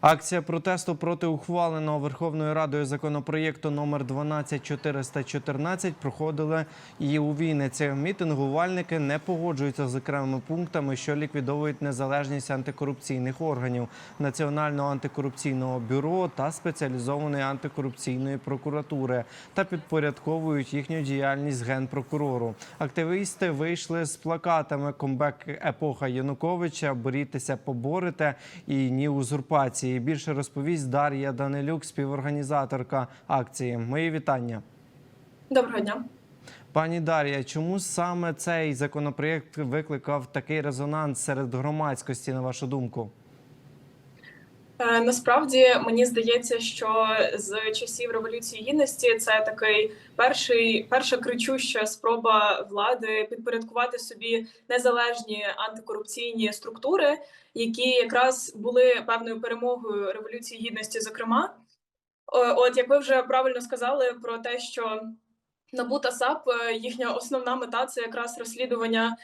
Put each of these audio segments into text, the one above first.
Акція протесту проти ухваленого Верховною Радою законопроєкту номер 12414 проходила і у Вінниці. Мітингувальники не погоджуються з окремими пунктами, що ліквідовують незалежність антикорупційних органів Національного антикорупційного бюро та спеціалізованої антикорупційної прокуратури та підпорядковують їхню діяльність генпрокурору. Активісти вийшли з плакатами «Комбек епоха Януковича», борітеся, поборете і ні узурпації. Більше розповість Дар'я Данилюк, співорганізаторка акції. Мої вітання. Доброго дня. Пані Дар'я, чому саме цей законопроєкт викликав такий резонанс серед громадськості, на вашу думку? Е, Насправді мені здається, що з часів революції гідності це такий перший перша кричуща спроба влади підпорядкувати собі незалежні антикорупційні структури, які якраз були певною перемогою революції гідності. Зокрема, от як ви вже правильно сказали про те, що НАБУ та САП е, їхня основна мета це якраз розслідування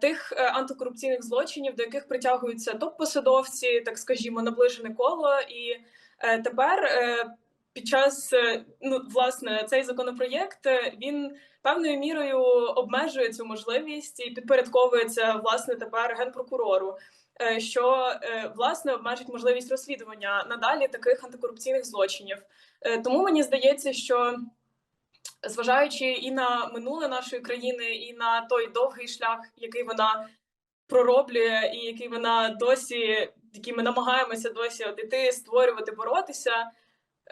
тих е, антикорупційних злочинів, до яких притягуються топ-посадовці, так скажімо, наближене коло. І е, тепер е, під час е, ну власне цей законопроєкт е, він певною мірою обмежує цю можливість і підпорядковується власне тепер генпрокурору. е, Що е, власне обмежить можливість розслідування надалі таких антикорупційних злочинів, Е, тому мені здається, що зважаючи і на минуле нашої країни, і на той довгий шлях, який вона пророблює, і який вона досі, який ми намагаємося досі от створювати, боротися.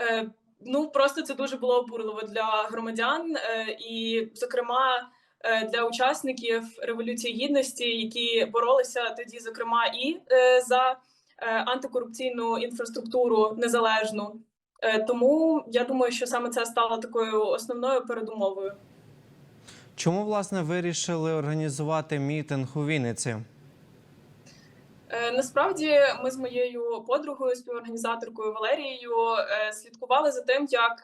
Е, ну просто це дуже було обурливо для громадян, е, і, зокрема, е, для учасників революції гідності, які боролися тоді, зокрема, і за антикорупційну інфраструктуру незалежну. Е, Тому я думаю, що саме це стало такою основною передумовою. Чому власне вирішили організувати мітинг у Вінниці? Е, Насправді ми з моєю подругою, співорганізаторкою Валерією е, слідкували за тим, як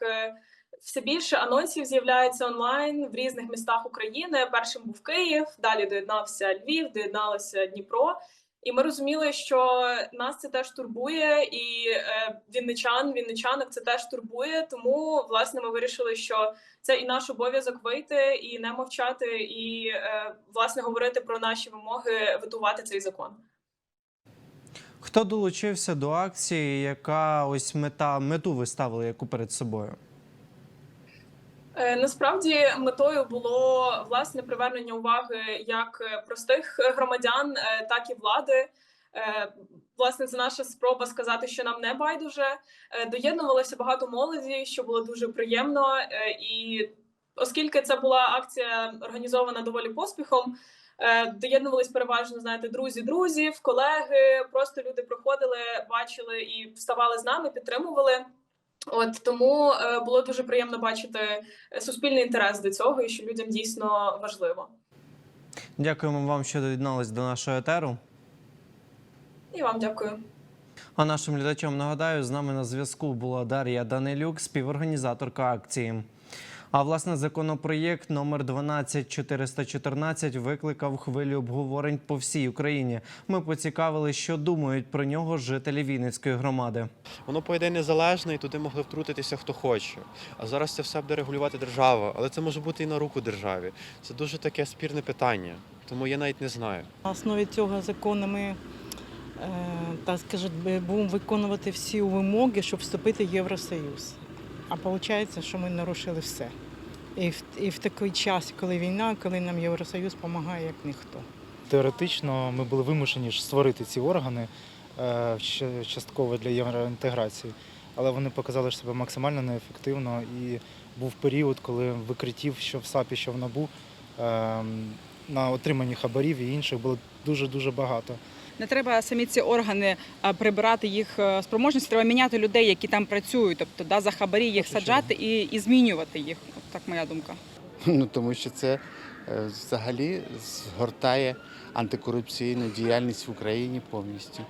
все більше анонсів з'являється онлайн в різних містах України. Першим був Київ, далі доєднався Львів, доєдналося Дніпро. І ми розуміли, що нас це теж турбує, і е, вінничан, вінничанок це теж турбує. Тому власне ми вирішили, що це і наш обов'язок вийти і не мовчати, і е, власне говорити про наші вимоги, ветувати цей закон. Хто долучився до акції? Яка ось мета мету ви ставили яку перед собою? Е, Насправді метою було власне привернення уваги як е, простих громадян, е, так і влади. Власне, це наша спроба сказати, що нам не байдуже. Доєднувалося багато молоді, що було дуже приємно. І оскільки це була акція організована доволі поспіхом, доєднувались переважно, знаєте, друзі, друзів, колеги. Просто люди проходили, бачили і вставали з нами, підтримували. От тому е, було дуже приємно бачити е, суспільний інтерес до цього, і що людям дійсно важливо. Дякуємо вам, що доєднались до нашого етеру. І вам дякую. А нашим глядачам нагадаю, з нами на зв'язку була Дар'я Данилюк, співорганізаторка акції. А власне законопроєкт номер 12414 викликав хвилю обговорень по всій Україні. Ми поцікавили, що думають про нього жителі Вінницької громади. Воно по ідеї незалежне, і туди могли втрутитися хто хоче. А зараз це все буде регулювати держава, але це може бути і на руку державі. Це дуже таке спірне питання, тому я навіть не знаю. На основі цього закону ми е, так скажуть, би- будемо виконувати всі вимоги, щоб вступити в Євросоюз. А виходить, що ми нарушили все. І в, і в такий час, коли війна, коли нам Євросоюз допомагає як ніхто. Теоретично ми були вимушені ж створити ці органи е, частково для євроінтеграції, але вони показали себе максимально неефективно. І був період, коли викриттів, що в САПі, що в НАБУ, е, на отриманні хабарів і інших було дуже-дуже багато. Не треба самі ці органи прибирати їх е, спроможності. Треба міняти людей, які там працюють. Тобто да, за хабарі їх саджати і, і змінювати їх. От так моя думка. Ну тому що це е, взагалі згортає антикорупційну діяльність в Україні повністю.